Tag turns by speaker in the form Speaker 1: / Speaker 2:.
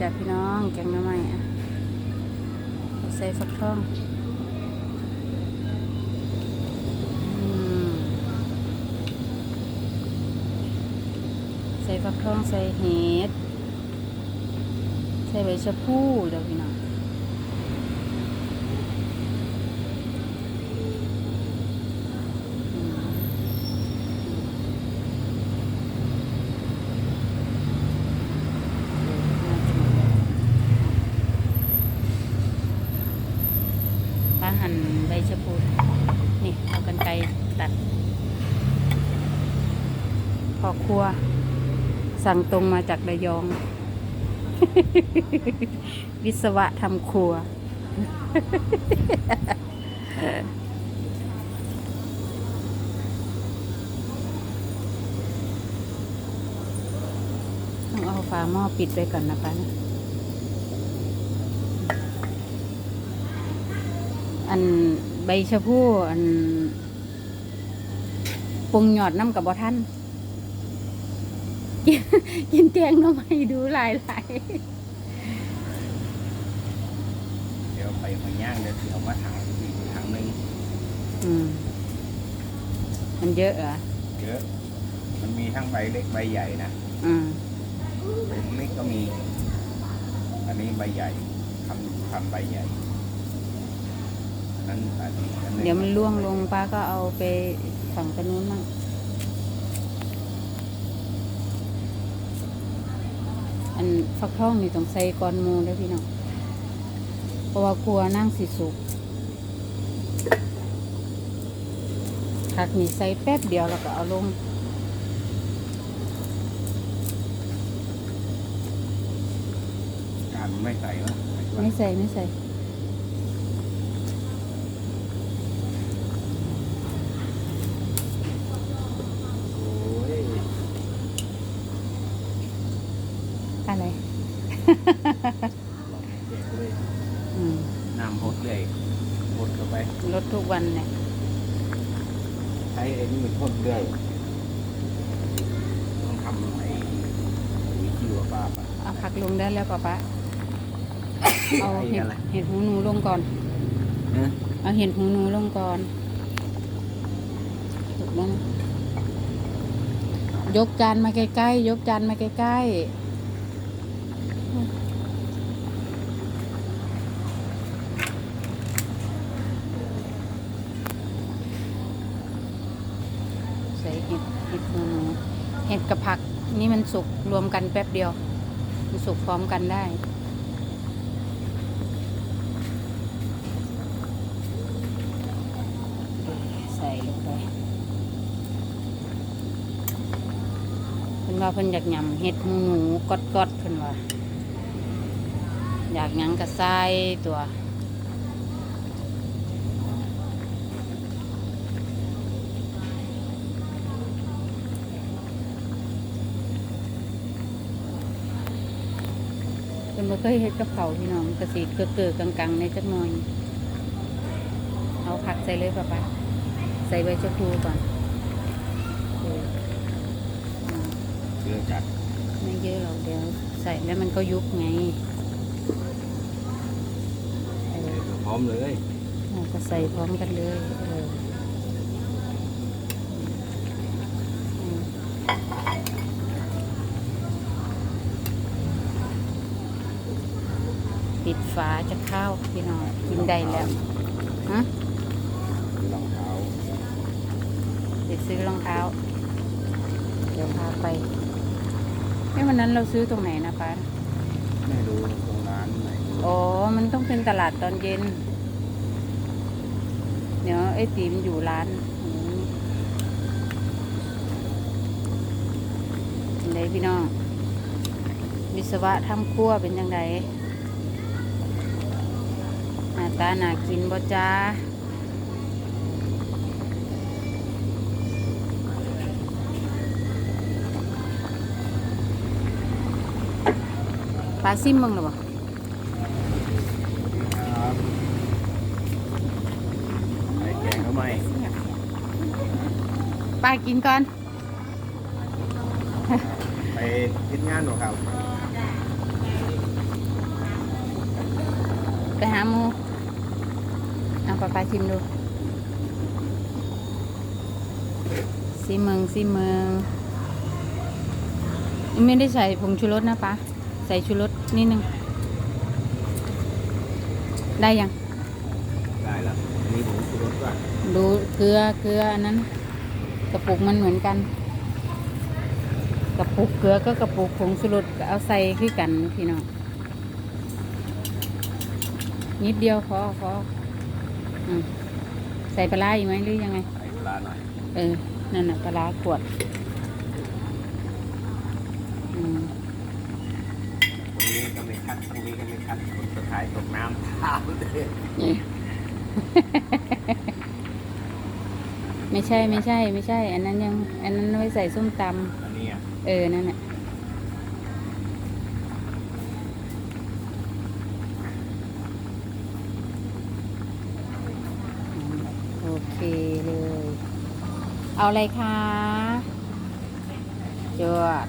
Speaker 1: จ้ะพี่น้องแกงหน้ำไม้อะใส่ฟักทองใส่ฟักทองใส่เห็ด ใส่ใบชะพูเดี๋ยวพี่น้องอืมป้าหั่น ใบชะพูนี่เอากันไกรตัด พอครัว สั่งตรงมาจากระยอง วิศวะทำครัว ต้องเอาฝาหม้อปิดไว้ก่อนนะคะนะ อันใบชะพูอันปรุงหยอดน้ำกับบอท่านกินกินแกงหน้ำไม่ดูหลายหลาย
Speaker 2: เดี๋ยวไปหอยย่างเดี๋ยวสิเอามาถังอีกถังหนึ่ง
Speaker 1: ๆอืมมันเยอะเหรอ
Speaker 2: เยอะ มันมีทั้งใบเล็กใบใหญ่นะ
Speaker 1: อืม
Speaker 2: ใบเล็กก็มี อันนี้ใบใหญ่ทำทำใบใหญ่อั นนั้นอันนี้อันหนึ่ง
Speaker 1: เดี๋ยวมันล่วงลงป้าก็เอาไปฝั่งตะนู้นมั่งอันฟักทองนี่ต้องใส่ก้อนหมูแล้วพี่น้องเพราะว่ากลัวนั่งสิสุกผักนี่ใส่แป๊บเดียวแล้วก็เอาลง
Speaker 2: การไม่ใส่นะ
Speaker 1: ไม่ใส่ไม่ใส่
Speaker 2: อะ
Speaker 1: ไร
Speaker 2: เด็กเลย
Speaker 1: อืม
Speaker 2: น้ำหดเลยหดเข้าไป
Speaker 1: ลดทุกวันเนี่ย
Speaker 2: ใช้ไอ้นี่พ่นเรื่อยต้องทำไอ้วิธีว่าป้าปะ
Speaker 1: เอาผักลงได้แล้วป่ะป๊าเอา
Speaker 2: ไอ้
Speaker 1: เห็ด
Speaker 2: อะไร
Speaker 1: เห็ดหูหนูลงก่อน
Speaker 2: เนอะ
Speaker 1: เอาเห็ดหูหนูลงก่อนถูกแล้วนะยกจานมาใกล้ๆ ยกจานมาใกล้ๆ ใส่เห็ดเห็ดหูหนู เห็ดกับผักนี่มันสุกรวมกันแป๊บเดียว มันสุกพร้อมกันได้ ใส่ลงไปเพิ่นว่าเพิ่นอยากยำเห็ดหูหนูกอดกอดๆเพิ่นว่า อยากหยังกระใส่ตัว บ่เคยเฮ็ดกับเขาวพี่น้องกระสีเกือเกือกังๆในจักหน่อย เอาผักใส่เลยป่ะปะใส่ใบชะพูก่อนเอออืม
Speaker 2: เยอะจัด
Speaker 1: ไม่เยอะหรอกเดี๋ยวใส่แล้วมันก็ยุบไงเออ
Speaker 2: พร้อมเลย
Speaker 1: เราก็ใส่พร้อมกันเลยเอออืม ปิดฝาจะเข้าวพี่น้องกินได้แล้วฮะ
Speaker 2: รองเท้า
Speaker 1: ไปซื้อรองเท้า เดี๋ยวพาไปเอ้วันนั้นเราซื้อตรงไหนนะป้า
Speaker 2: ไม่รู้ตรงร้านไหน
Speaker 1: อ๋อ มันต้องเป็นตลาดตอนเย็น เดี๋ยวไอ้ตีมนอยู่ร้านอืมเป็นไดพี่น้อง วิศวะทำครัวเป็นยังไงหน้า ตาหนากินบ่จ้าปลาซิมมึงหรอบ่
Speaker 2: ครับไอ้แกงทำไม
Speaker 1: ปลากินก่อน
Speaker 2: ไปทิศงานหรอครับ
Speaker 1: ไปหาหมูเอา ปลาปลาชิมดูซีเมืองซีเมืองไม่ได้ใส่ผงชูรสนะปะใส่ชูรสนิดนึง ได้ยัง
Speaker 2: ได้แล้วอันนี้ผมชูรสว่า
Speaker 1: ดูเกลือเกลืออันนั้น กระปุกมันเหมือนกัน กระปุกเกลือก็กระปุกผงชูรสก็เอาใส่คือกันพี่น้องนิดเดียวพอพออืม ใส่ปลาร้าอีกไหมหรือยังไง
Speaker 2: ใส่เวลาหน่อย
Speaker 1: เออ นั่นน่ะปลาร้าขวดอืม
Speaker 2: ตรงนี้ก็ไม่คัดตรงนี้ก็ไม่คัดคนจะถ่ายตกน้ำท่าเลย
Speaker 1: นี่ ไม่ใช่ไม่ใช่ ไม่ใช่ อันนั้นยัง อันนั้นไว้ใส่ส้มต
Speaker 2: อันนี้อะำ
Speaker 1: เออ นั่นแหละโอ เคเลย เอาอะไรคะจวด